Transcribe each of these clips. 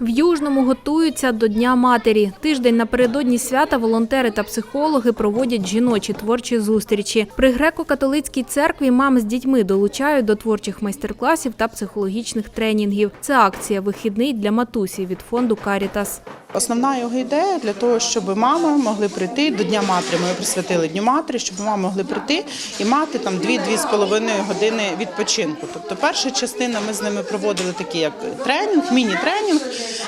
В Южному готуються до Дня матері. Тиждень напередодні свята волонтери та психологи проводять жіночі творчі зустрічі. При греко-католицькій церкві мам з дітьми долучають до творчих майстер-класів та психологічних тренінгів. Це акція Вихідний для матусі від фонду Карітас. Основна його ідея для того, щоб мами могли прийти до Дня матері. Ми присвятили Дню матері, щоб мами могли прийти і мати там 2-2,5 години відпочинку. Тобто, перша частина ми з ними проводили такий як тренінг, міні-тренінг,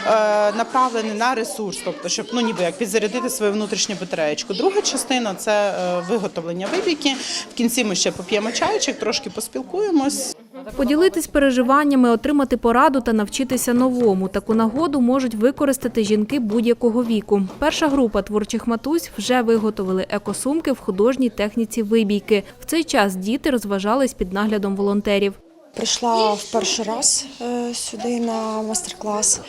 е, направлений на ресурс, тобто, щоб ну ніби як підзарядити свою внутрішню батареєчку. Друга частина це е, виготовлення випіки. В кінці ми ще поп'ємо чайчик, трошки поспілкуємось. Поділитись переживаннями, отримати пораду та навчитися новому. Таку нагоду можуть використати жінки будь-якого віку. Перша група творчих матусь вже виготовили екосумки в художній техніці вибійки. В цей час діти розважались під наглядом волонтерів. Прийшла в перший раз е, сюди на майстер-клас,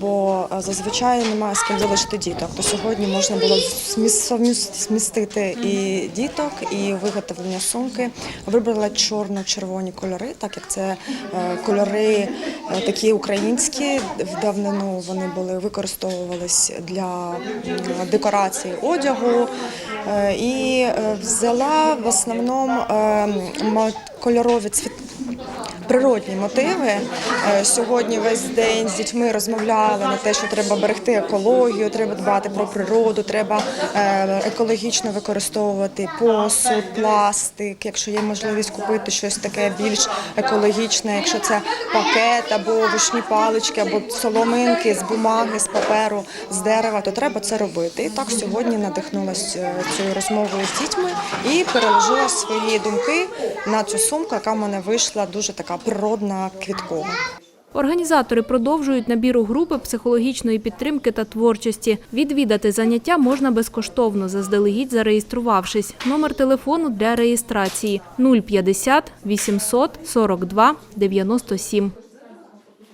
бо е, зазвичай немає з ким залишити діток. То сьогодні можна було зміс- змістити і діток, і виготовлення сумки. Вибрала чорно-червоні кольори, так як це е, кольори такі українські. В давнину вони були використовувались для декорації одягу. І взяла в основному кольорові цвіт природні мотиви. Е, Сьогодні весь день з дітьми розмовляли на те, що треба берегти екологію, треба дбати про природу, треба е, екологічно використовувати посуд, пластик. Якщо є можливість купити щось таке більш екологічне, якщо це пакет або вишні палички, або соломинки з бумаги, з паперу, з дерева, то треба це робити. І так сьогодні надихнулася е, цією розмовою з дітьми і переложила свої думки на цю сумку, яка в мене вийшла дуже така природна, квіткова. Організатори продовжують набір у групи психологічної підтримки та творчості. Відвідати заняття можна безкоштовно, заздалегідь зареєструвавшись. Номер телефону для реєстрації 050 800 42 97.